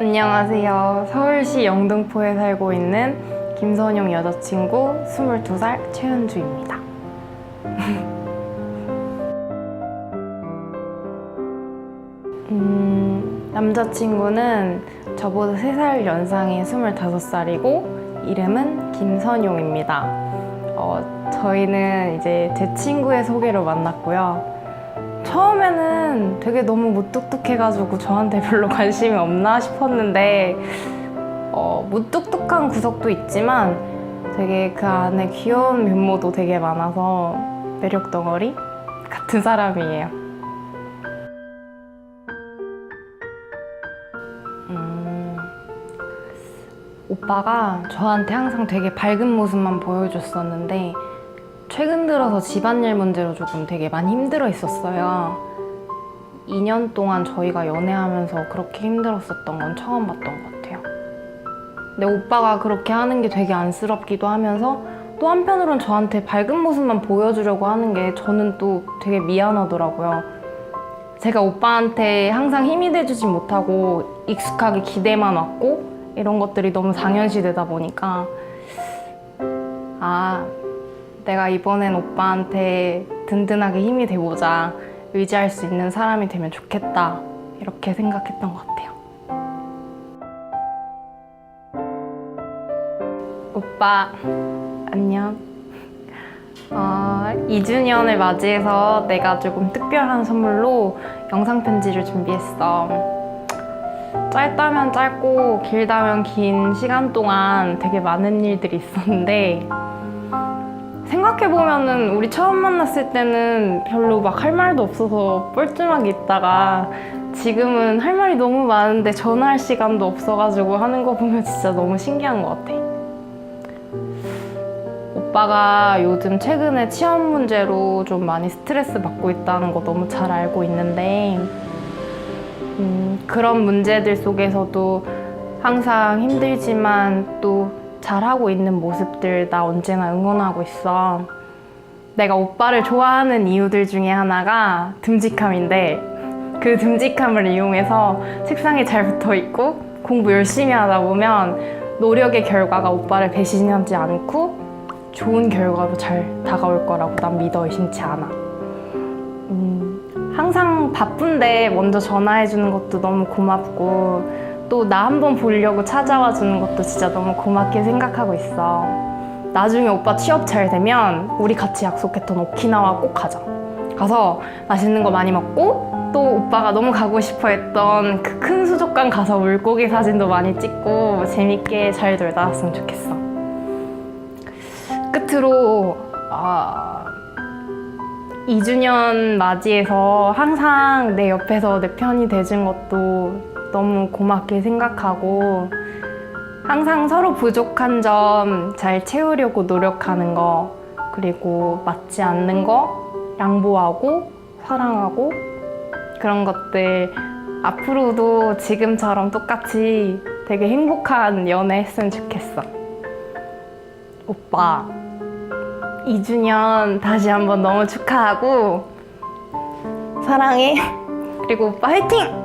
안녕하세요. 서울시 영등포에 살고 있는 김선용 여자친구 22살 최은주입니다. 음, 남자친구는 저보다 3살 연상의 25살이고 이름은 김선용입니다. 어, 저희는 이제 제 친구의 소개로 만났고요. 처음에는 되게 너무 무뚝뚝해가지고 저한테 별로 관심이 없나 싶었는데 어, 무뚝뚝한 구석도 있지만 되게 그 안에 귀여운 면모도 되게 많아서 매력 덩어리 같은 사람이에요. 음, 오빠가 저한테 항상 되게 밝은 모습만 보여줬었는데 최근 들어서 집안일 문제로 조금 되게 많이 힘들어 있었어요. 2년 동안 저희가 연애하면서 그렇게 힘들었었던 건 처음 봤던 것 같아요. 근데 오빠가 그렇게 하는 게 되게 안쓰럽기도 하면서 또 한편으론 저한테 밝은 모습만 보여주려고 하는 게 저는 또 되게 미안하더라고요. 제가 오빠한테 항상 힘이 돼주지 못하고 익숙하게 기대만 왔고 이런 것들이 너무 당연시 되다 보니까 아 내가 이번엔 오빠한테 든든하게 힘이 돼보자 의지할 수 있는 사람이 되면 좋겠다 이렇게 생각했던 것 같아요. 오빠 안녕. 어, 2주년을 맞이해서 내가 조금 특별한 선물로 영상 편지를 준비했어. 짧다면 짧고 길다면 긴 시간 동안 되게 많은 일들이 있었는데 생각해보면은 우리 처음 만났을 때는 별로 막 할 말도 없어서 뻘쭘하게 있다가 지금은 할 말이 너무 많은데 전화할 시간도 없어가지고 하는 거 보면 진짜 너무 신기한 것 같아. 오빠가 요즘 최근에 취업 문제로 좀 많이 스트레스 받고 있다는 거 너무 잘 알고 있는데, 음, 그런 문제들 속에서도 항상 힘들지만 또 잘하고 있는 모습들 나 언제나 응원하고 있어. 내가 오빠를 좋아하는 이유들 중에 하나가 듬직함인데 그 듬직함을 이용해서 책상에 잘 붙어 있고 공부 열심히 하다 보면 노력의 결과가 오빠를 배신하지 않고 좋은 결과로 잘 다가올 거라고 난 믿어 의심치 않아. 음, 항상 바쁜데 먼저 전화해 주는 것도 너무 고맙고 또 나 한번 보려고 찾아와 주는 것도 진짜 너무 고맙게 생각하고 있어. 나중에 오빠 취업 잘 되면 우리 같이 약속했던 오키나와 꼭 가자. 가서 맛있는 거 많이 먹고 또 오빠가 너무 가고 싶어 했던 그 큰 수족관 가서 물고기 사진도 많이 찍고 재밌게 잘 놀다 왔으면 좋겠어. 끝으로 아, 2주년 맞이해서 항상 내 옆에서 내 편이 돼준 것도 너무 고맙게 생각하고 항상 서로 부족한 점 잘 채우려고 노력하는 거 그리고 맞지 않는 거 양보하고 사랑하고 그런 것들 앞으로도 지금처럼 똑같이 되게 행복한 연애 했으면 좋겠어. 오빠 2주년 다시 한번 너무 축하하고 사랑해. 그리고 오빠 화이팅!